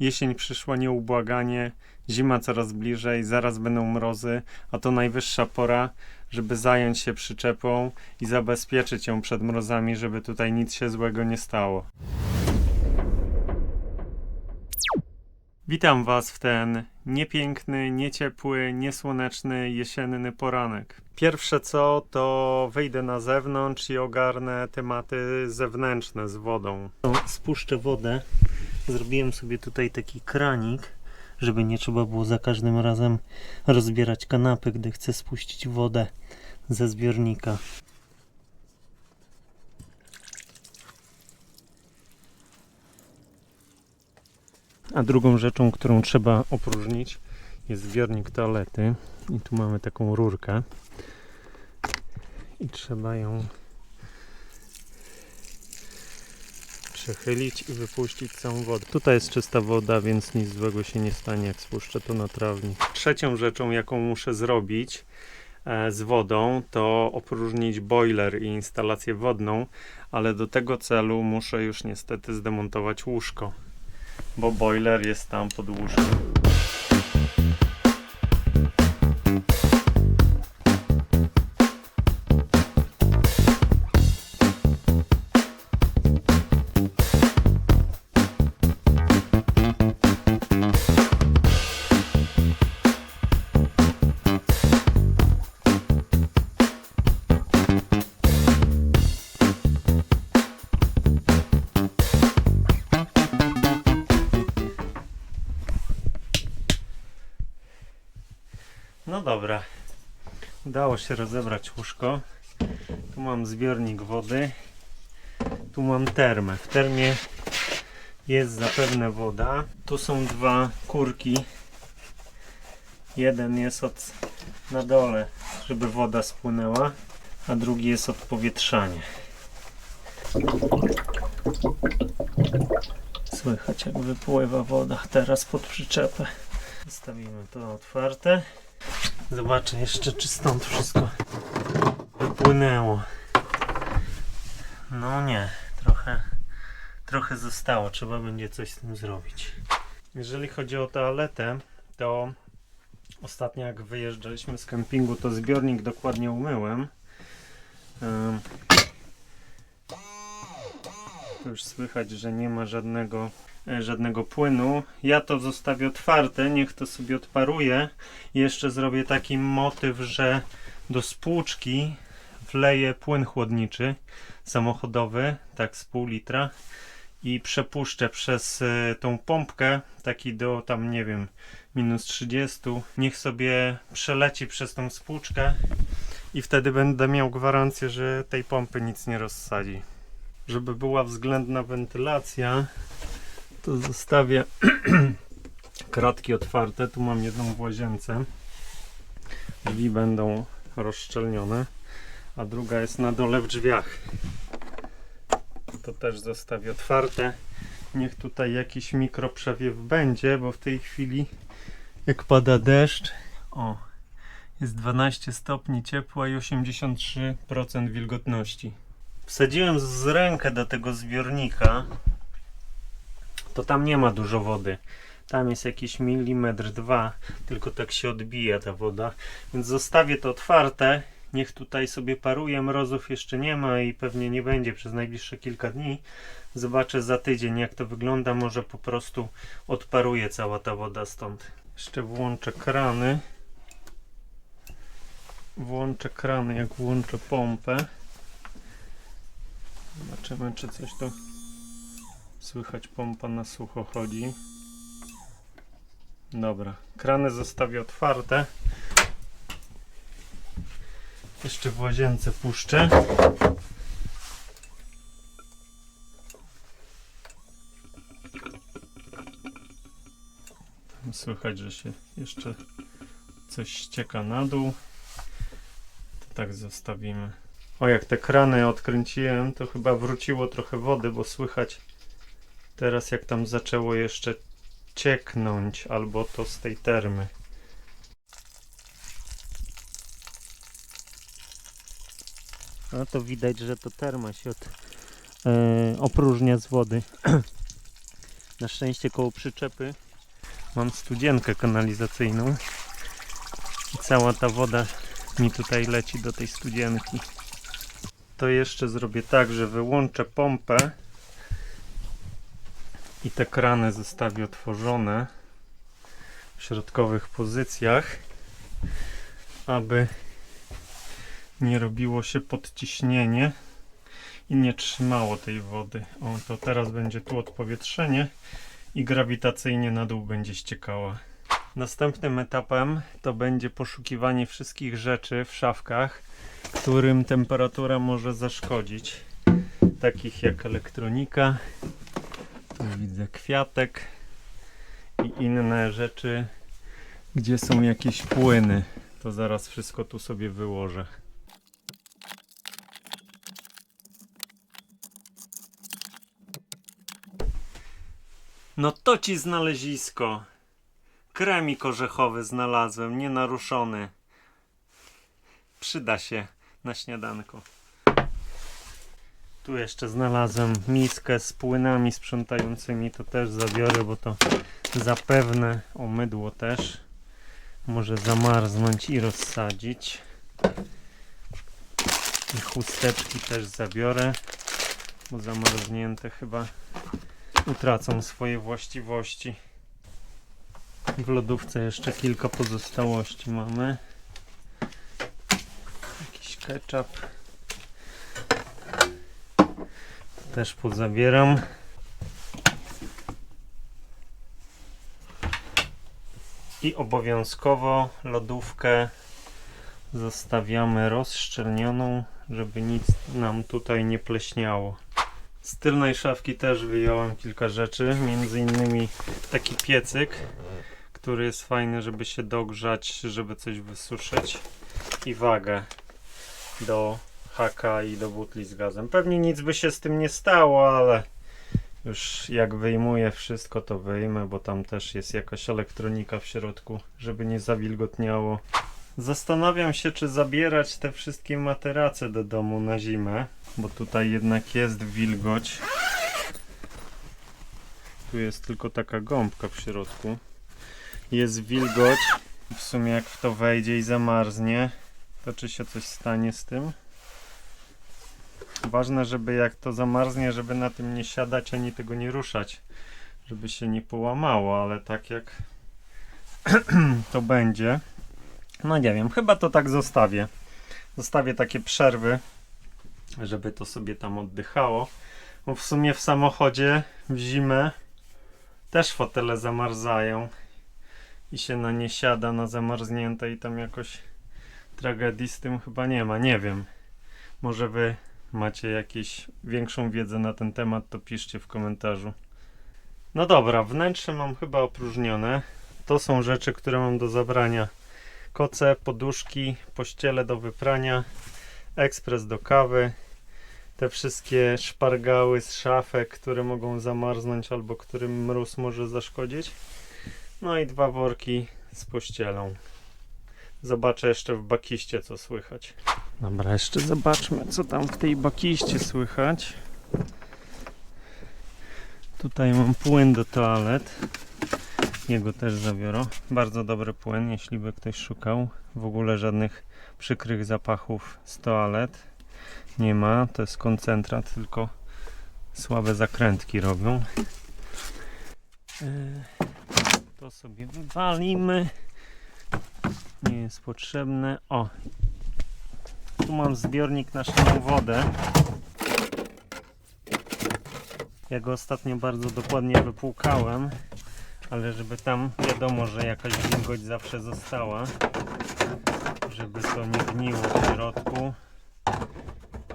Jesień przyszła nieubłaganie, zima coraz bliżej, zaraz będą mrozy, a to najwyższa pora, żeby zająć się przyczepą i zabezpieczyć ją przed mrozami, żeby tutaj nic się złego nie stało. Witam Was w ten niepiękny, nieciepły, niesłoneczny, jesienny poranek. Pierwsze co, to wyjdę na zewnątrz i ogarnę tematy zewnętrzne z wodą. Spuszczę wodę. Zrobiłem sobie tutaj taki kranik, żeby nie trzeba było za każdym razem rozbierać kanapy, gdy chcę spuścić wodę ze zbiornika. A drugą rzeczą, którą trzeba opróżnić, jest zbiornik toalety. I tu mamy taką rurkę. I trzeba ją przechylić i wypuścić całą wodę. Tutaj jest czysta woda, więc nic złego się nie stanie, jak spuszczę to na trawnik. Trzecią rzeczą, jaką muszę zrobić e, z wodą, to opróżnić boiler i instalację wodną, ale do tego celu muszę już niestety zdemontować łóżko bo boiler jest tam pod łóżkiem. No dobra. Udało się rozebrać łóżko. Tu mam zbiornik wody. Tu mam termę. W termie jest zapewne woda. Tu są dwa kurki. Jeden jest od na dole, żeby woda spłynęła, a drugi jest od powietrzania. Słychać jak wypływa woda teraz pod przyczepę. Zostawimy to otwarte. Zobaczę jeszcze, czy stąd wszystko wypłynęło. No nie, trochę, trochę zostało. Trzeba będzie coś z tym zrobić. Jeżeli chodzi o toaletę, to ostatnio jak wyjeżdżaliśmy z kempingu, to zbiornik dokładnie umyłem. Tu już słychać, że nie ma żadnego, żadnego płynu. Ja to zostawię otwarte, niech to sobie odparuje. Jeszcze zrobię taki motyw, że do spłuczki wleję płyn chłodniczy samochodowy, tak z pół litra i przepuszczę przez e, tą pompkę, taki do tam nie wiem, minus 30. Niech sobie przeleci przez tą spłuczkę i wtedy będę miał gwarancję, że tej pompy nic nie rozsadzi. Żeby była względna wentylacja, to zostawię kratki otwarte. Tu mam jedną w łazience. Drzwi będą rozszczelnione, a druga jest na dole w drzwiach. To też zostawię otwarte. Niech tutaj jakiś mikroprzewiew będzie, bo w tej chwili jak pada deszcz, o, jest 12 stopni ciepła i 83% wilgotności. Wsadziłem z rękę do tego zbiornika, to tam nie ma dużo wody. Tam jest jakiś milimetr, dwa, tylko tak się odbija ta woda. Więc zostawię to otwarte. Niech tutaj sobie paruje. Mrozów jeszcze nie ma i pewnie nie będzie przez najbliższe kilka dni. Zobaczę za tydzień, jak to wygląda. Może po prostu odparuje cała ta woda stąd. Jeszcze włączę krany. Włączę krany, jak włączę pompę. Zobaczymy, czy coś tu słychać. Pompa na sucho chodzi. Dobra, krany zostawię otwarte. Jeszcze w łazience puszczę. Tam słychać, że się jeszcze coś ścieka na dół. To tak zostawimy. O, jak te krany odkręciłem, to chyba wróciło trochę wody, bo słychać teraz jak tam zaczęło jeszcze cieknąć, albo to z tej termy. No to widać, że to terma się od, e, opróżnia z wody. Na szczęście koło przyczepy mam studzienkę kanalizacyjną i cała ta woda mi tutaj leci do tej studzienki. To jeszcze zrobię tak, że wyłączę pompę i te krany zostawię otworzone w środkowych pozycjach, aby nie robiło się podciśnienie i nie trzymało tej wody. O, to teraz będzie tu odpowietrzenie i grawitacyjnie na dół będzie ściekała. Następnym etapem to będzie poszukiwanie wszystkich rzeczy w szafkach, którym temperatura może zaszkodzić. Takich jak elektronika, tu widzę kwiatek i inne rzeczy, gdzie są jakieś płyny. To zaraz wszystko tu sobie wyłożę. No to ci znalezisko. Kremik orzechowy znalazłem, nienaruszony. Przyda się na śniadanko. Tu jeszcze znalazłem miskę z płynami sprzątającymi. To też zabiorę, bo to zapewne o mydło też. Może zamarznąć i rozsadzić. I chusteczki też zabiorę, bo zamarznięte chyba utracą swoje właściwości. W lodówce jeszcze kilka pozostałości mamy. Jakiś ketchup. Też pozabieram. I obowiązkowo lodówkę zostawiamy rozszczelnioną, żeby nic nam tutaj nie pleśniało. Z tylnej szafki też wyjąłem kilka rzeczy, między innymi taki piecyk, który jest fajny, żeby się dogrzać, żeby coś wysuszyć i wagę do haka i do butli z gazem. Pewnie nic by się z tym nie stało, ale już jak wyjmuję wszystko, to wyjmę, bo tam też jest jakaś elektronika w środku, żeby nie zawilgotniało. Zastanawiam się, czy zabierać te wszystkie materace do domu na zimę, bo tutaj jednak jest wilgoć. Tu jest tylko taka gąbka w środku. Jest wilgoć. W sumie jak w to wejdzie i zamarznie, to czy się coś stanie z tym? Ważne, żeby jak to zamarznie, żeby na tym nie siadać ani tego nie ruszać, żeby się nie połamało, ale tak jak to będzie, no nie wiem, chyba to tak zostawię. Zostawię takie przerwy, żeby to sobie tam oddychało. Bo w sumie w samochodzie w zimę też fotele zamarzają i się na nie siada na zamarznięte i tam jakoś tragedii z tym chyba nie ma. Nie wiem. Może wy macie jakieś większą wiedzę na ten temat, to piszcie w komentarzu. No dobra, wnętrze mam chyba opróżnione. To są rzeczy, które mam do zabrania. Koce, poduszki, pościele do wyprania, ekspres do kawy, te wszystkie szpargały z szafek, które mogą zamarznąć albo którym mróz może zaszkodzić. No i dwa worki z pościelą. Zobaczę jeszcze w bakiście co słychać. Dobra, jeszcze zobaczmy co tam w tej bakiście słychać. Tutaj mam płyn do toalet. Jego też zabiorę. Bardzo dobry płyn, jeśli by ktoś szukał. W ogóle żadnych przykrych zapachów z toalet nie ma. To jest koncentrat, tylko słabe zakrętki robią. Yy, To sobie wywalimy. Nie jest potrzebne. O! Tu mam zbiornik na szybką wodę. Ja go ostatnio bardzo dokładnie wypłukałem, ale żeby tam wiadomo, że jakaś wilgoć zawsze została, żeby to nie gniło w środku,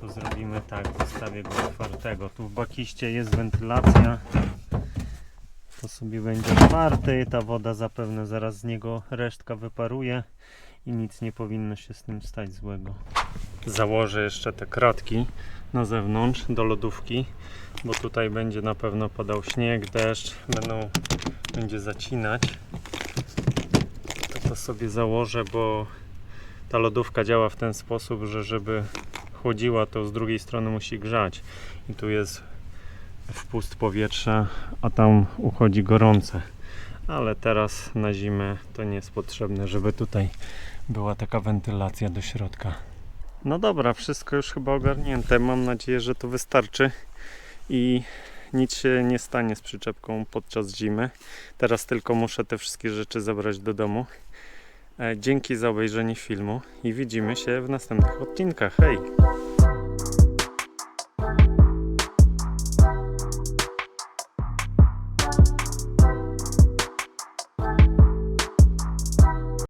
to zrobimy tak, zostawię go otwartego. Tu w bakiście jest wentylacja, to sobie będzie otwarty, ta woda zapewne zaraz z niego resztka wyparuje i nic nie powinno się z tym stać złego. Założę jeszcze te kratki na zewnątrz do lodówki, bo tutaj będzie na pewno padał śnieg, deszcz, będą, będzie zacinać. To, to sobie założę, bo ta lodówka działa w ten sposób, że żeby chłodziła, to z drugiej strony musi grzać. I tu jest wpust powietrza, a tam uchodzi gorące. Ale teraz na zimę to nie jest potrzebne, żeby tutaj była taka wentylacja do środka. No dobra, wszystko już chyba ogarnięte. Mam nadzieję, że to wystarczy i nic się nie stanie z przyczepką podczas zimy. Teraz tylko muszę te wszystkie rzeczy zabrać do domu. E, Dzięki za obejrzenie filmu i widzimy się w następnych odcinkach. Hej!